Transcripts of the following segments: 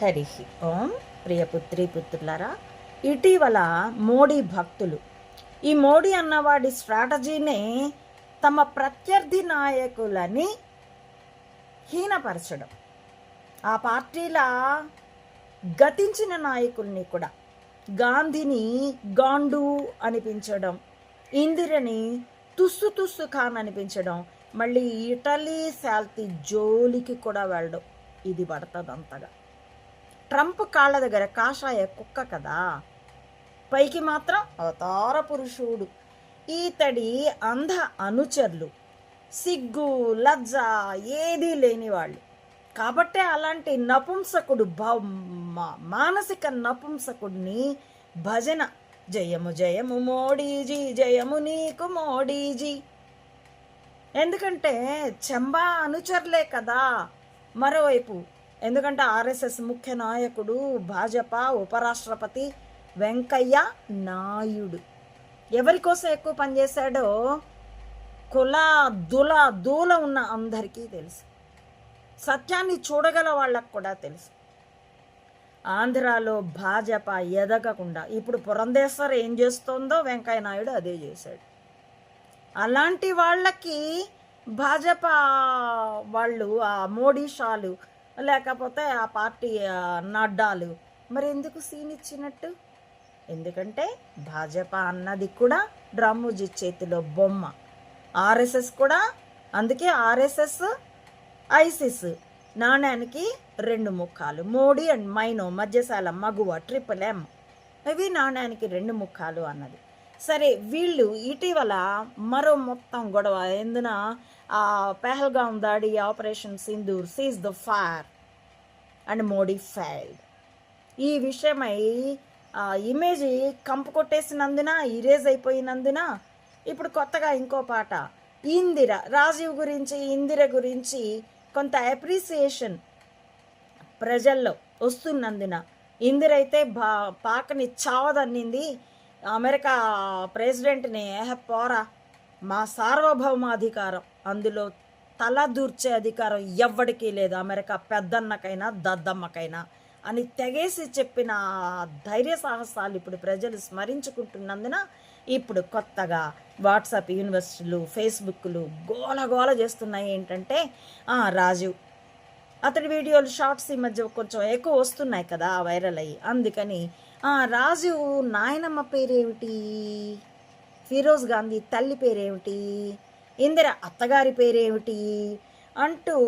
హరి ఓం ప్రియపుత్రి పుత్రులారా ఇటీవల మోడీ భక్తులు. ఈ మోడీ అన్నవాడి స్ట్రాటజీనే తమ ప్రత్యర్థి నాయకులని హీనపరచడం. ఆ పార్టీల గతించిన నాయకుల్ని కూడా గాంధీని గాండు అనిపించడం ఇందిరని తుస్సు తుస్సు ఖాన్ అనిపించడం మళ్ళీ ఇటలీ శాల్తీ జోలికి కూడా వెళ్ళడం. ఇది పడుతుంది అంతగా ట్రంప్ కాళ్ళ దగ్గర కాషాయ కుక్క కదా? పైకి మాత్రం అవతార పురుషుడు. ఈతడి అంధ అనుచరులు. సిగ్గు లజ్జ ఏదీ లేని వాళ్ళు. కాబట్టే అలాంటి నపుంసకుడు భ- మానసిక నపుంసకుడిని భజన. జయము జయము మోడీజీ జయము నీకు మోడీజీ. ఎందుకంటే చెంబా అనుచరులే కదా? మరోవైపు ఎందుకంటే ఆర్ఎస్ఎస్ ముఖ్య నాయకుడు భాజపా ఉపరాష్ట్రపతి వెంకయ్య నాయుడు. ఎవరి కోసం ఎక్కువ పనిచేశాడో కుల దుల దూల ఉన్న అందరికీ తెలుసు. సత్యాన్ని చూడగల వాళ్ళకు కూడా తెలుసు. ఆంధ్రాలో భాజపా ఎదగకుండా ఇప్పుడు పురంధేశ్వర్ ఏం చేస్తోందో వెంకయ్య నాయుడు అదే చేశాడు. అలాంటి వాళ్ళకి భాజపా వాళ్ళు ఆ మోడీ షాలు లేకపోతే ఆ పార్టీ నడ్డాలు మరి ఎందుకు సీన్ ఇచ్చినట్టు? ఎందుకంటే భాజపా అన్నది కూడా డ్రమ్ముజీ చేతిలో బొమ్మ. ఆర్ఎస్ఎస్ కూడా అందుకే ఆర్ఎస్ఎస్ ఐసిస్ నాణ్యానికి రెండు ముఖాలు. మోడీ అండ్ మైనో మధ్యశాల మగువ ట్రిపుల్ ఎం. ఇవి నాణ్యానికి రెండు ముఖాలు అన్నది. సరే వీళ్ళు ఇటీవల మరో మొత్తం గొడవ. ఎందున? ఆ పెహల్గాం దాడి operation Sindoor cease the fire and Modi failed ఈ విషయమై ఆ ఇమేజ్ కంపు కొట్టేసినందున ఇరేజ్ అయిపోయినందున ఇప్పుడు కొత్తగా ఇంకో పాట. ఇందిర రాజీవ్ గురించి ఇందిర గురించి కొంత అప్రిసియేషన్ ప్రజల్లో వస్తున్నందున. ఇందిరైతే బా పాకని చావదన్నింది. అమెరికా ప్రెసిడెంట్ని ఏహ పోరా మా సార్వభౌమాధికారం. అందులో తల దూర్చే అధికారం ఎవ్వడికి లేదు. అమెరికా పెద్దన్నకైనా దద్దమ్మకైనా అని తెగేసి చెప్పిన ధైర్య సాహసాలు ఇప్పుడు ప్రజలు స్మరించుకుంటున్నందున ఇప్పుడు కొత్తగా వాట్సాప్ యూనివర్సిటీలు ఫేస్బుక్లు గోల గోల చేస్తున్నాయి. ఏంటంటే రాజు అతడి వీడియోలు షార్ట్స్ ఈ మధ్య కొంచెం ఎక్కువ వస్తున్నాయి కదా వైరల్ అయ్యి. అందుకని రాజు నాయనమ్మ పేరేమిటి? ఫిరోజ్ గాంధీ తల్లి పేరేమిటి? ఇందిర అత్తగారి పేరేమిటి? అంటూ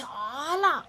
చాలా